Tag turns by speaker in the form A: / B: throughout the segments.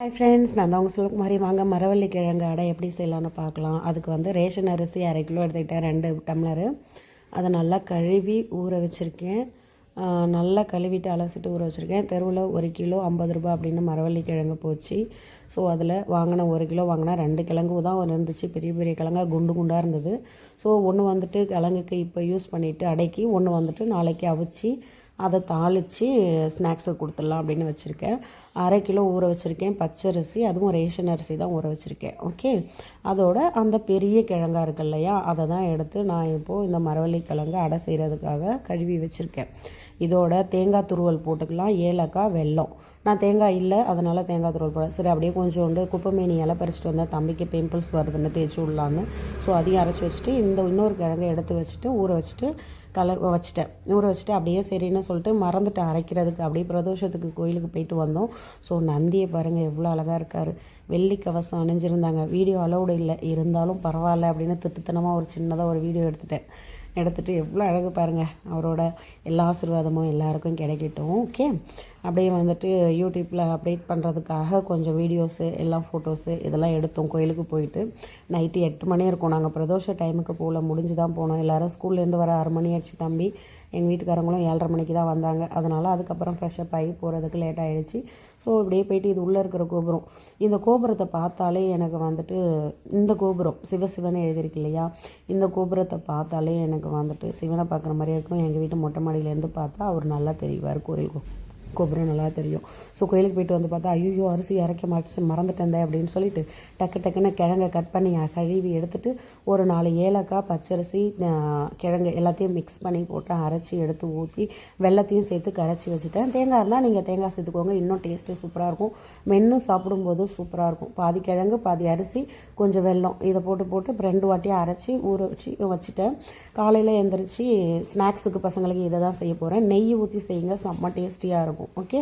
A: Hi friends நான் தான் உங்கள் சொல்லுக்கு மாதிரி வாங்க மரவள்ளி கிழங்கு அடை எப்படி செய்யலான்னு பார்க்கலாம். அதுக்கு வந்து ரேஷன் அரிசி அரை கிலோ எடுத்துக்கிட்டேன் ரெண்டு டம்ளரு. அதை நல்லா கழுவி ஊற வச்சுருக்கேன். நல்லா கழுவிட்டு அலசிட்டு ஊற வச்சுருக்கேன். தெருவில் ஒரு கிலோ ஐம்பது ரூபா அப்படின்னு மரவள்ளி கிழங்கு போச்சு. ஸோ அதில் வாங்கின ஒரு கிலோ வாங்கினா ரெண்டு கிழங்கு தான் இருந்துச்சு. பெரிய பெரிய கிழங்காக குண்டு குண்டாக இருந்தது. ஸோ ஒன்று வந்துட்டு கிழங்குக்கு இப்போ யூஸ் பண்ணிவிட்டு அடைக்கி ஒன்று வந்துட்டு நாளைக்கு அவிச்சு அதை தாளித்து ஸ்நாக்ஸுக்கு கொடுத்துடலாம் அப்படின்னு வச்சுருக்கேன். அரை கிலோ ஊற வச்சுருக்கேன். பச்சரிசி அதுவும் ரேஷன் அரிசி தான் ஊற வச்சுருக்கேன். ஓகே அதோட அந்த பெரிய கிழங்கா இருக்கு இல்லையா அதை தான் எடுத்து நான் இப்போது இந்த மரவள்ளி கிழங்கு அடை செய்கிறதுக்காக கழுவி வச்சுருக்கேன். இதோட தேங்காய் துருவல் போட்டுக்கலாம். ஏலக்காய் வெல்லம். நான் தேங்காய் இல்லை அதனால் தேங்காய் துருவல் போட சரி அப்படியே கொஞ்சோண்டு குப்பைமேனி இலை பறிச்சிட்டு வந்தால் தம்பிக்கு பிம்பிள்ஸ் வருதுன்னு தேய்ச்சி விடலான்னு. ஸோ அதையும் அரைச்சி வச்சுட்டு இந்த இன்னொரு கிழங்கை எடுத்து வச்சுட்டு ஊற வச்சுட்டு கலர் வச்சுட்டேன். ஊற வச்சுட்டு அப்படியே சரின்னு சொல்லிட்டு மறந்துட்டு அரைக்கிறதுக்கு. அப்படியே பிரதோஷத்துக்கு கோயிலுக்கு போயிட்டு வந்தோம். ஸோ நந்தியை பாருங்கள் எவ்வளோ அழகாக இருக்கார். வெள்ளி கவசம் அணிஞ்சிருந்தாங்க. வீடியோ அலௌடு இல்லை. இருந்தாலும் பரவாயில்ல அப்படின்னு திட்டுத்தனமாக ஒரு சின்னதாக ஒரு வீடியோ எடுத்துட்டேன். எடுத்துகிட்டு எவ்வளோ அழகு பாருங்கள் அவரோட எல்லா ஆசீர்வாதமும் எல்லாருக்கும் கிடைக்கட்டும். ஓகே அப்படியே வந்துட்டு யூடியூப்பில் அப்டேட் பண்ணுறதுக்காக கொஞ்சம் வீடியோஸு எல்லாம் ஃபோட்டோஸு இதெல்லாம் எடுத்தோம் கோயிலுக்கு போயிட்டு. நைட்டு எட்டு மணி இருக்கும். நாங்கள் பிரதோஷ டைமுக்கு போகல முடிஞ்சு தான் போனோம். எல்லோரும் ஸ்கூல்லேருந்து வர ஆறு மணி ஆச்சு தம்பி. எங்கள் வீட்டுக்காரங்களும் ஏழரை மணிக்கு தான் வந்தாங்க. அதனால் அதுக்கப்புறம் ஃப்ரெஷ்ஷப் ஆகி போகிறதுக்கு லேட் ஆகிடுச்சு ஸோ இப்படியே போயிட்டு இது உள்ளே இருக்கிற கோபுரம். இந்த கோபுரத்தை பார்த்தாலே எனக்கு வந்துட்டு இந்த கோபுரம் சிவசிவனை எழுதியிருக்கு இல்லையா? இந்த கோபுரத்தை பார்த்தாலே எனக்கு வந்துட்டு சிவனை பார்க்குற மாதிரியே இருக்கும் எங்கள் வீட்டு மொட்டை மாடியிலேருந்து பார்த்தா அவர் நல்லா தெரிவார் கோயில் கோபுரம் நல்லா தெரியும். ஸோ கோயிலுக்கு போயிட்டு வந்து பார்த்தா ஐயோ அரிசி இறக்க மறைச்சி மறந்துட்டேன் அப்படின்னு சொல்லிட்டு டக்கு டக்குன்னு கிழங்கை கட் பண்ணி கழுவி எடுத்துட்டு ஒரு நாலு ஏலக்காய் பச்சரிசி கிழங்கு எல்லாத்தையும் மிக்ஸ் பண்ணி போட்டு அரைச்சி எடுத்து ஊற்றி வெள்ளத்தையும் சேர்த்து கரைச்சி வச்சுட்டேன். தேங்காய் இருந்தால் நீங்கள் தேங்காய் சேர்த்துக்கோங்க. இன்னும் டேஸ்ட்டு சூப்பராக இருக்கும். மென்று சாப்பிடும்போது சூப்பராக இருக்கும். பாதி கிழங்கு பாதி அரிசி கொஞ்சம் வெல்லம். இதை போட்டு போட்டு ரெண்டு வாட்டியாக அரைச்சி ஊற வச்சு வச்சுட்டேன். காலையில் எழுந்திரிச்சு ஸ்நாக்ஸுக்கு பசங்களுக்கு இதை தான் செய்ய போகிறேன் நெய் ஊற்றி செய்யுங்க. செம்ம டேஸ்டியாக இருக்கும். இருக்கும். ஓகே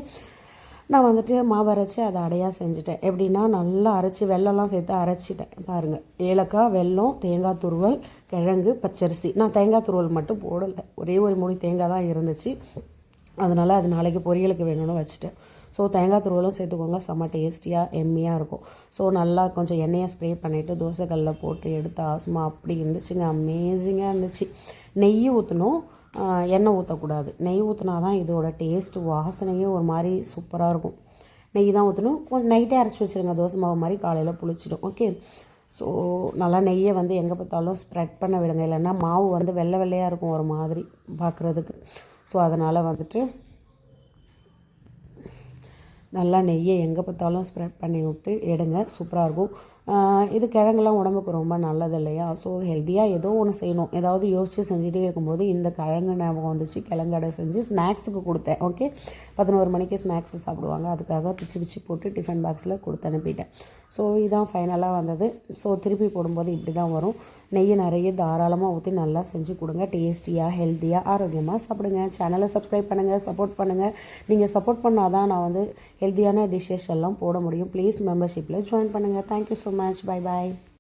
A: நான் வந்துட்டு மாவு அரைச்சி அதை அடையாக செஞ்சுட்டேன். எப்படின்னா நல்லா அரைச்சி வெள்ளம்லாம் சேர்த்து அரைச்சிட்டேன். பாருங்கள் ஏலக்காய் வெல்லம் தேங்காய் துருவல் கிழங்கு பச்சரிசி. நான் தேங்காய் துருவல் மட்டும் போடலை. ஒரே ஒரு மூடி தேங்காய் தான் இருந்துச்சு. அதனால் அது நாளைக்கு பொரியலுக்கு வேணும்னு வச்சுட்டேன். ஸோ தேங்காய் துருவலும் சேர்த்துக்கோங்க. செம்ம டேஸ்டியாக எம்மியாக இருக்கும். ஸோ நல்லா கொஞ்சம் எண்ணெயை ஸ்ப்ரே பண்ணிவிட்டு தோசைக்கல்லில் போட்டு எடுத்து சும்மா அப்படி இருந்துச்சுங்க. அமேசிங்காக இருந்துச்சு. நெய் ஊற்றணும் எண்ணெய் ஊற்றக்கூடாது நெய் ஊற்றினா தான் இதோட டேஸ்ட் வாசனையும் ஒரு மாதிரி சூப்பராக இருக்கும். நெய் தான் ஊற்றணும் கொஞ்சம் நைட்டே அரைச்சி வச்சுருங்க. தோசை மாவு மாதிரி காலையில் புளிச்சிடும். ஓகே ஸோ நல்லா நெய்யை வந்து எங்கே பார்த்தாலும் ஸ்ப்ரெட் பண்ண விடுங்க. இல்லைன்னா மாவு வந்து வெள்ளை வெள்ளையாக இருக்கும் ஒரு மாதிரி பார்க்குறதுக்கு ஸோ அதனால் வந்துட்டு நல்லா நெய்யை எங்கே பார்த்தாலும் ஸ்ப்ரெட் பண்ணி விட்டு எடுங்க. சூப்பராக இருக்கும். இது கிழங்குலாம் உடம்புக்கு ரொம்ப நல்லது இல்லையா? ஸோ ஹெல்த்தியாக ஏதோ ஒன்று செய்யணும். ஏதாவது யோசித்து செஞ்சுட்டே இருக்கும்போது இந்த கிழங்கு ஞாபகம் வந்துச்சு. கிழங்கடை செஞ்சு ஸ்நாக்ஸுக்கு கொடுத்தேன். ஓகே பதினோரு மணிக்கு ஸ்நாக்ஸ் சாப்பிடுவாங்க. அதுக்காக பிச்சு பிச்சு போட்டு டிஃபன் பாக்ஸில் கொடுத்து அனுப்பிட்டேன். ஸோ இதான் ஃபைனலாக வந்தது. ஸோ திருப்பி போடும்போது இப்படி தான் வரும். நெய்யை நிறைய தாராளமாக ஊற்றி நல்லா செஞ்சு கொடுங்க. டேஸ்டியாக ஹெல்த்தியாக ஆரோக்கியமாக சாப்பிடுங்க. சேனலை சப்ஸ்கிரைப் பண்ணுங்கள் சப்போர்ட் பண்ணுங்கள் நீங்கள் சப்போர்ட் பண்ணால் தான் நான் வந்து ஹெல்த்தியான டிஷ்ஷஸ் எல்லாம் போட முடியும். ப்ளீஸ் மெம்பர்ஷிப்பில் ஜாயின் பண்ணுங்கள் thank you so much. Bye bye.